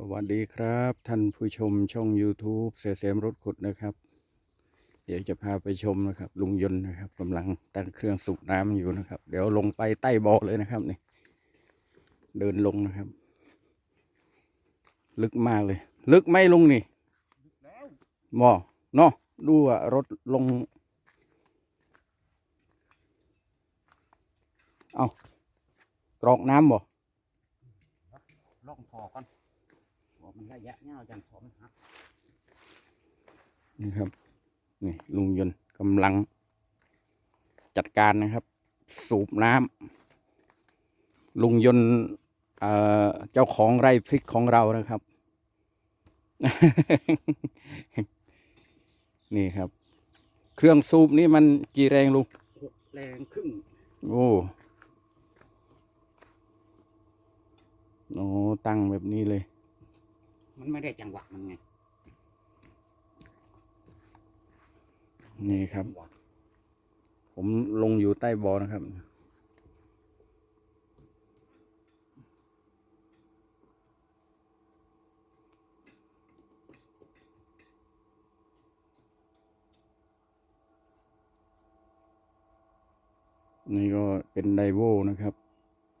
สวัสดีครับ ท่านผู้ชมช่อง YouTube เสเสมรถขุดนะครับ เดี๋ยวจะพาไปชมนะครับ ลุงยนต์นะครับกำลังตั้งเครื่องสูบน้ำอยู่นะครับ เดี๋ยวลงไปใต้บ่อเลยนะครับนี่เดินลงนะครับ ลึกมากเลย ลึกไหมลุงนี่บ่เนาะดูว่ารถลง เอากรอกน้ำบ่ล่องพอก่อนบอก มันระยะเงาวจังพอมันหักนี่ครับนี่ลุงยนต์กำลัง จัดการนะครับ สูบน้ำลุงยนต์เอ่อเจ้าของไร่พริกของเรานะครับ นี่ครับ เครื่องสูบนี่มันกี่แรงลุงหกแรงครึ่งโอ้โอ้ตั้งแบบนี้เลย มันไม่ได้จังหวะมันไงนี่ครับจังหวะผมลงอยู่ใต้บ่อนะครับ นี่ก็เป็นไดโวนะครับ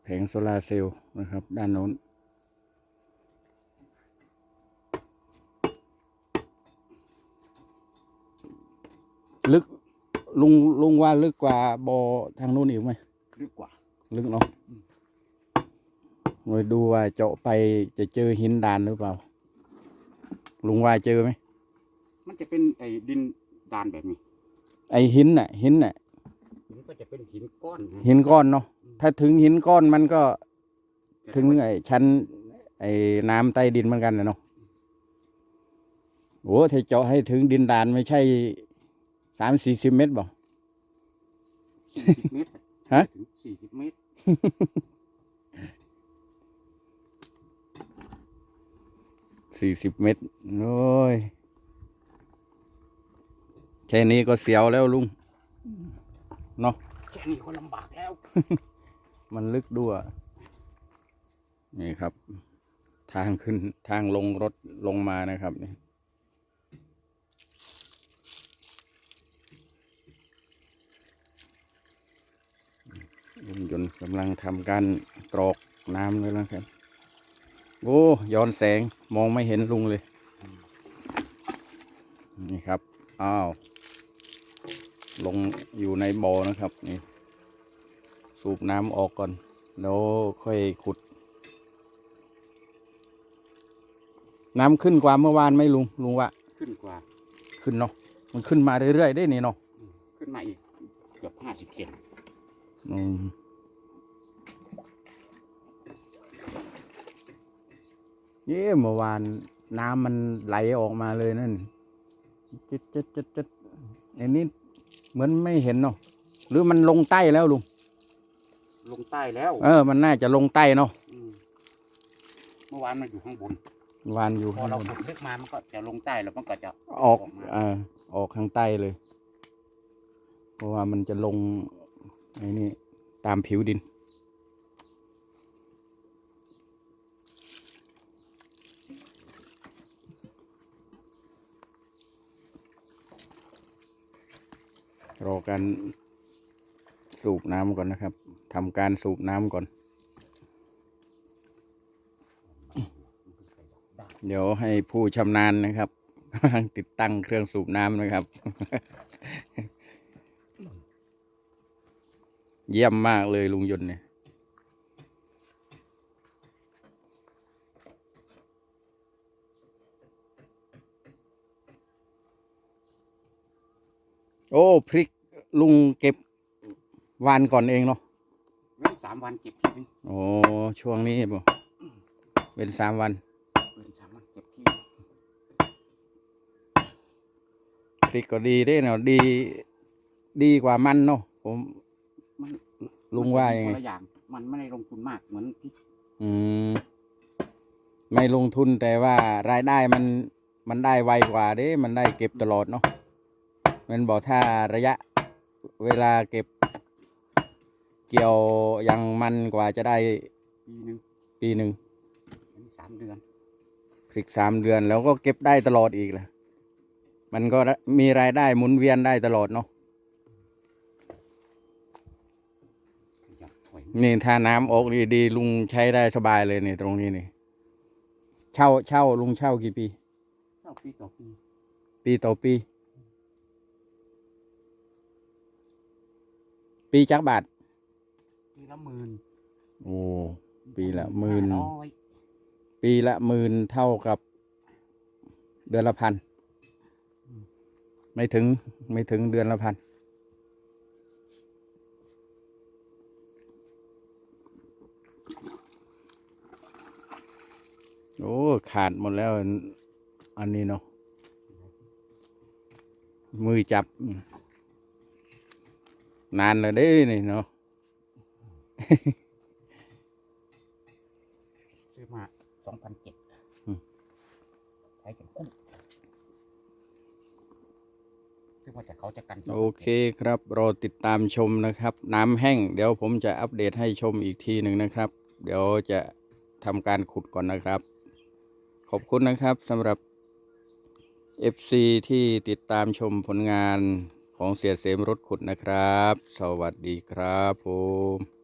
แผงโซลาร์เซลล์นะครับ ด้านโน้น ลึกลุงลุงว่าลึกกว่าบอ่อทางนู้นอีกไหมลึกกว่า ลึกเนาะมาดูว่าเจาะไปจะเจอหินดานหรือเปล่า ลุงว่าเจอไหมมันจะเป็นไอ้ดินดานแบบนี้ ไอหินน่ะ หินน่ะมันก็จะเป็นหินก้อนนะหินก้อนเนาะถ้าถึงหินก้อนมันก็ ถึงไอชั้น ไอน้ำใต้ดินเหมือนกันนะเนาะโอ้ถ้าเจาะให้ถึงดินดานไม่ใช่ สามสี่สิบเมตรบ่สี่สิบเมตรฮะถึงสี่สิบเมตร สี่สิบเมตร โอ้ย แค่นี้ก็เสียวแล้วลุง เนาะ แค่นี้ก็ลำบากแล้ว มันลึกด้วย นี่ครับ ทางขึ้นทางลงรถลงมานะครับนี่ ลุงยนต์กำลังทำการกรอกน้ำเลยแล้วครับ โอ้ย้อนแสงมองไม่เห็นลุงเลย นี่ครับ อ้าว ลงอยู่ในบ่อนะครับ นี่ สูบน้ำออกก่อน แล้วค่อยขุด น้ำขึ้นกว่าเมื่อวานไหมลุง ลุงว่าขึ้นกว่า ขึ้นเนาะ มันขึ้นมาเรื่อยๆได้นี่เนาะ ขึ้นมาอีกเกือบห้าสิบเซน อืมเย้เมื่อวานน้ำมันไหลออกมาเลยนั่นจิดจิดจิดจิดอันนี้เหมือนไม่เห็นเนาะหรือมันลงใต้แล้วลุงลงใต้แล้ว เออ มันน่าจะลงใต้เนาะมเมื่อวานมันอยู่ข้างบนวานอยู่พอข้างเราบนขุดลึกมามันก็จะลงใต้แล้วมันก็จะออกมาเอ่าออกข้างใต้เลย เพราะว่ามันจะลง ไอ้นี่ตามผิวดิน รอการสูบน้ำก่อนนะครับทำการสูบน้ำก่อน เดี๋ยวให้ผู้ชำนาญนะครับติดตั้งเครื่องสูบน้ำนะครับ เยี่ยมมากเลยลุงยนต์เนี่ย โอ้พริกลุงเก็บวานก่อนเองเนาะเว้นสามวันเก็บทีนึงโอ้ช่วงนี้บ่เป็นสามวันเว้นสามวันเก็บทีพริกก็ดีได้เนาะดี ดีกว่ามันเนาะผมมัน ลุงว่ายังไงมันคนละอย่าง มันไม่ได้ลงทุนมากเหมือนพริกอืม ไม่ลงทุนแต่ว่ารายได้มันมันได้ไวกว่าเด้ มันได้เก็บตลอดเนาะมันบอกถ้าระยะเวลาเก็บ เกี่ยวยังมันกว่าจะได้ปีหนึ่งปีหนึ่งอันนี้สามเดือนอีกสามเดือนแล้วก็เก็บได้ตลอดอีกแหละมันก็มีรายได้หมุนเวียนได้ตลอดเนาะ ขยับถอย นี่ถ้าน้ำออกดีๆลุงใช้ได้สบายเลยนี่ตรงนี้นี่ เช่าเช่าลุงเช่ากี่ปีเท่าปีต่อปี ปีต่อปี ปีจักบาท ปีละหมื่นโอ้ปีละหมื่นห้าร้อยปีละหมื่นเท่ากับ เดือนละพัน ไม่ถึงไม่ถึงเดือนละพัน อ้ขาดหมดแล้ว อันนี้เนาะมือจับ นานแล้วเด้นี่เนาะซื้อมาสองพันเจ็ดอืมใช้กันคุ้มซึ่งว่าจะเขาจะกันโอเคครับ รอติดตามชมนะครับ น้ำแห้ง เดี๋ยวผมจะอัปเดตให้ชมอีกทีหนึ่งนะครับ เดี๋ยวจะทำการขุดก่อนนะครับ ขอบคุณนะครับสำหรับ FC ที่ติดตามชมผลงานของเสียเสมรถขุดนะครับ สวัสดีครับผม